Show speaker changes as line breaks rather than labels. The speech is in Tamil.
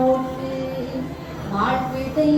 போட்டு மாழ்விடை